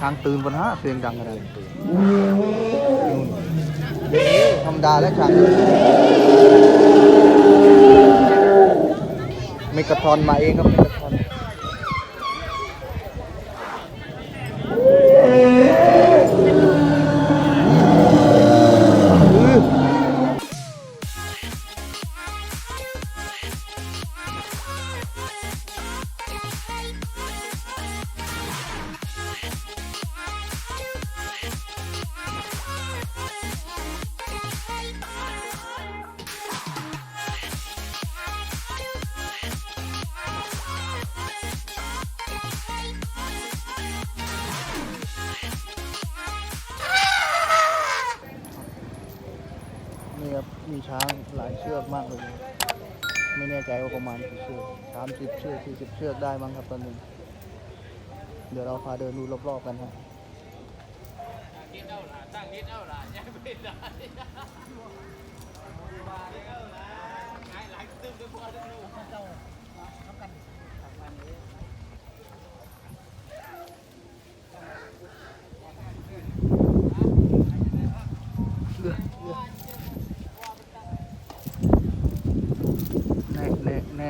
ช้างตื่นบนฮะเสียงดังอะไรธรรมดาและช้างไม่กระทอนมาเองครับ มีช้างหลายเชือกมากเลย ไม่แน่ใจว่าประมาณกี่เชือกสามสิบเชือกสี่สิบเชือกได้มั้งครับตอนนี้ เดี๋ยวเราพาเดินดูรอบๆกันฮะแน่แน่แน่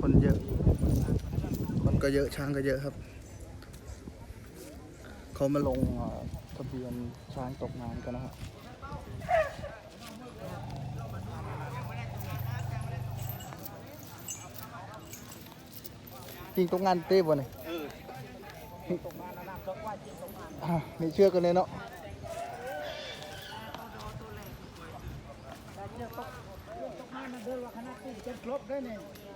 คนเยอะ คน ก็เยอะช้างก็เยอะครับ เขามาลงทะเบียนช้างตกงานกันนะครับจริงตกงานเต้บ่เนี่ยอะมีเชือกกันเลยเนาะตร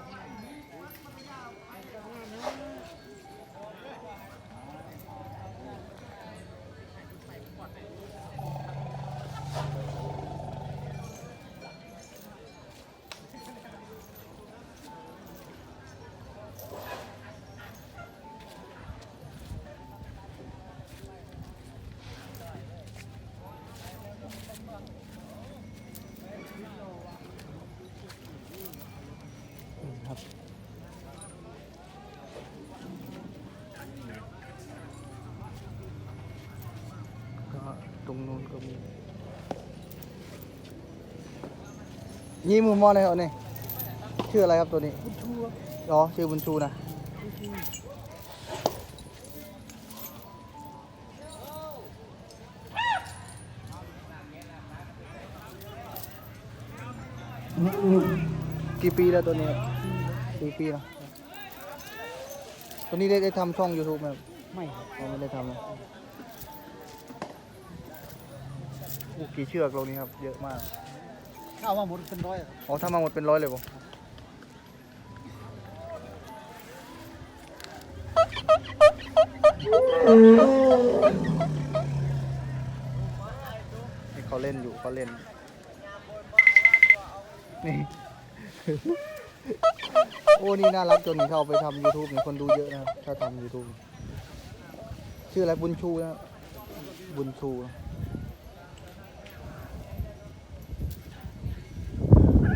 รงนู้นก็มีนี่มือมอเลยเหรอเนี่ยชื่ออะไรครับตัวนี้บุญชูอ๋อชื่อบุญชูนะกี่ปีแล้วตัวนี้ครับสี่ปีแล้วตัวนี้ได้ได้ทำช่อง YouTube ไหมครับไม่ครับยังไม่ได้ทำเลย อ้กี่เชือกเรานี้ครับ เยอะมาก ถ้าเอามาหมดเป็นร้อยครับอ๋อถ้ามาหมดเป็นร้อยเลยป่ะนี่เขาเล่นอยู่เขาเล่น นี่ โอ้ นี่น่ารักจนเขาเอาไปทำ YouTube เนี่ยคนดูเยอะนะครับ ถ้าทำ YouTube ชื่ออะไรบุญชูนะครับบุญชูนะ ขึ้น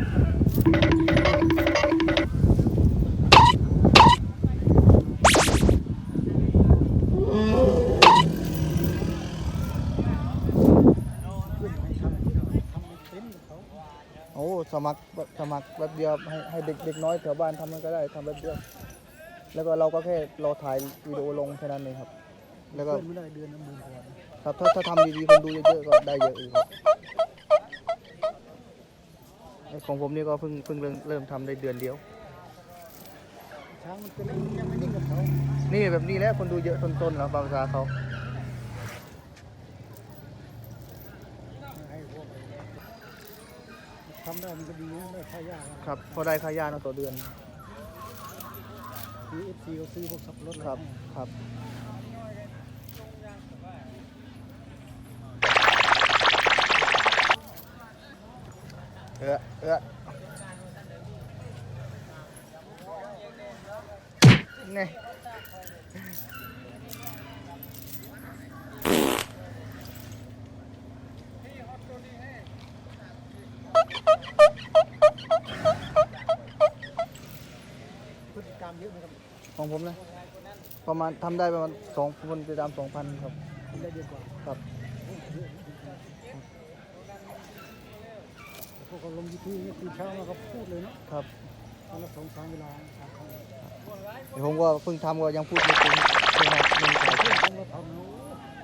ให้ทำทำเป็นกับเขา โอ้สมัครแบบสมัครแบบเดียวให้ให้เด็กเด็กน้อยแถวบ้านทำมันก็ได้ทำแบบเดียว แล้วก็เราก็แค่รอถ่ายวิดีโอลงแค่นั้นเองครับ แล้วก็เพิ่มไม่ได้เดือนละหมื่นกว่านะครับถ้าถ้าทำดีๆคนดูเยอะๆก็ได้เยอะอีกครับไอ้ ของผมนี่ก็เพิ่งเพิ่งเริ่มเริ่มทำได้เดือนเดียว ช้างมันเป็นยังไม่นิ่งกับเขานี่แบบนี้แหละคนดูเยอะต้นๆแล้วบางซาเขาให้พวกทำได้มันก็ดีนะได้ค่ายากครับ พอได้ค่ายาเนาะต่อเดือนคือเอฟซีเขาซื้อพวกสับปะรถครับ ครับ ออเออนี่พฤติกรรมเยอะนะครับของผมนะ ประมาณทำได้ประมาณสองคนติดตามสองพันครับ ได้เยอะกว่า ครับ วกเขาลงยูทูบเนี่ยคือเช้ามาเขาพูดเลยเนาะครับตอนละสองสามเวลาสามครั้งเดี๋ยวผมก็เพิ่งทำก็ยังพูดไม่ถึงเพิ่งมาเพิ่งถ่ายเพื่เพิ่องนผมมาทำเนาะ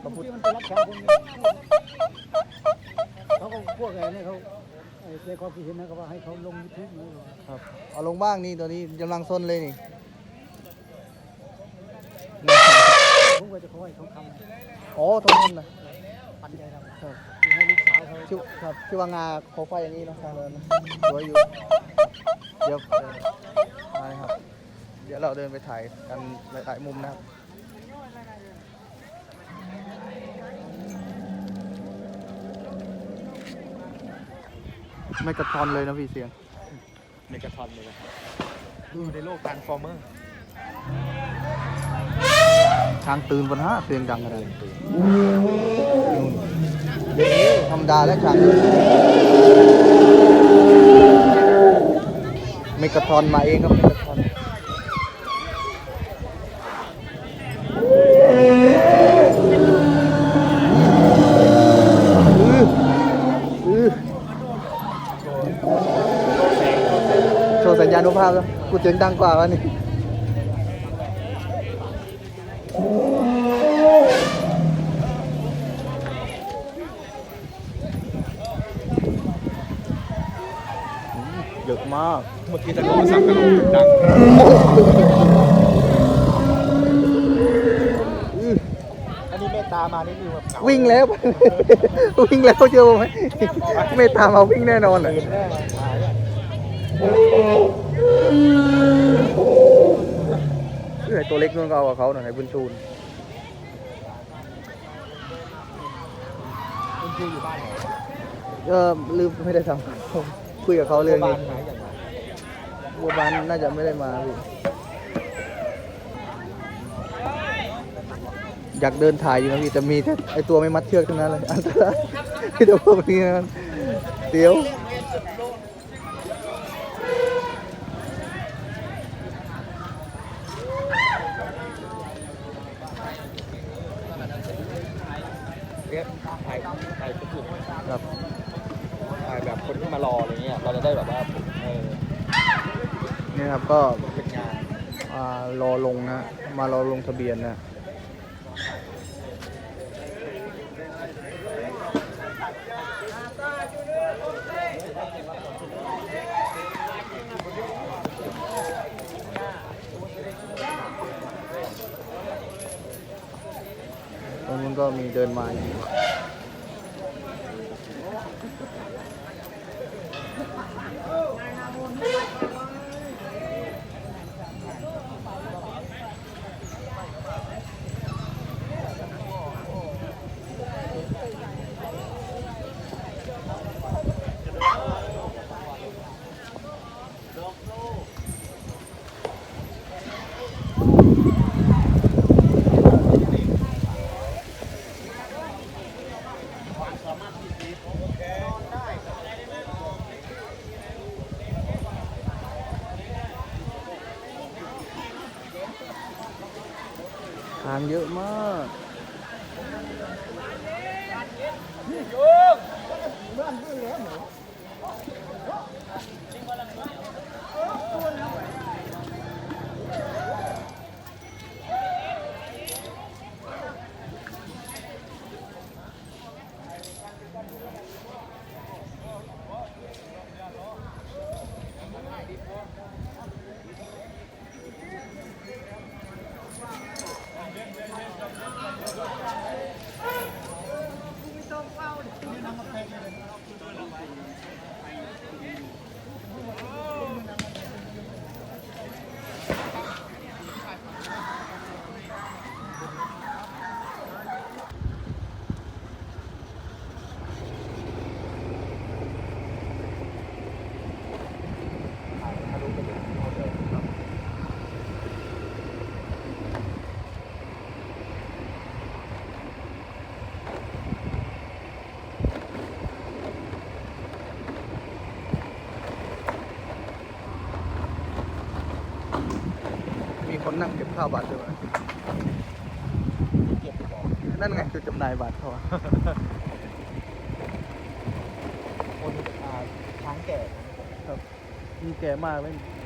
มาพูบางดทีมันไปรับช้าคนเนี่ยเขาก็พวกไอ้เนี่ยเขาไอ้ใจความคิดเห็นนะเขาว่าให้เขาลงยูทูบนะครับเอาลงบ้างนี่ตัวนี้กำลังซนเลยนี่ผมก็จะขอให้เขาทำอ๋อตรงนั้นนะปันใจทำ ครับ ชื่อครับชื่อว่างาโคไฟอย่างนี้เนาะทางเดินนะสวยอยู่เดี๋ยวเออไปครับ เดี๋ยวเราเดินไปถ่ายกันหลายๆมุมนะครับไม่กระทอนเลยนะพี่เสียงเมกาทอนเลยนะดูในโลกทรานส์ฟอร์เมอร์ช้างตื่นบนฮะเสียงดังอะไรธร รมดาแล้วช้างเมกะทรอนมาเองครับเมกะทรอนอื้ออื้อโชว์สัญญาณุภาพแล้วกูเสียงดังกว่าวันนี้ เยอะ มาก เมื่อกี้ตะโกนสับกระโหลกดังอันนี้เมตตามานี่คือแบบเก่าวิ่งแล้ว วิ่งแล้วเชื่อผมไหมไม่ตามเอาวิ่งแน่นอนเลยตื่นแน่ตายอะไอตัวเล็กนู่นก็เอากับเขาหน่อยไอ้บุญชูนคุณคืออยู่บ้านไหนเออลืมไม่ได้ทำผมคุยกับเขาเรื่องบ้านี้ นไหนอย่างไร บัวบานน่าจะไม่ได้มาพี่อยากเดินถ่ายอยู่นะพี่แต่มีแต่ไอตัวไม่มัดเชือกเท่านั้นเลยอันตรายที่ตัวพวกนี้นะเดี๋ยวถ่ายถ่ายชุดอื่นครับถ่ายแบบคนที่มารออะไรเงี้ยเราจะได้แบบว่าเออ นี่ครับก็เป็นงานอ่ารอลงนะ มารอลงทะเบียนนะตรงนู้นก็มีเดินมาอยู่างเยอะมากเยอะ ข้าวบาทด้วยวะเก็บของนั่นไงจุดจำหน่ายบาทเขาอะคนอ่าช้างแก่นี่แก่มากเลยอ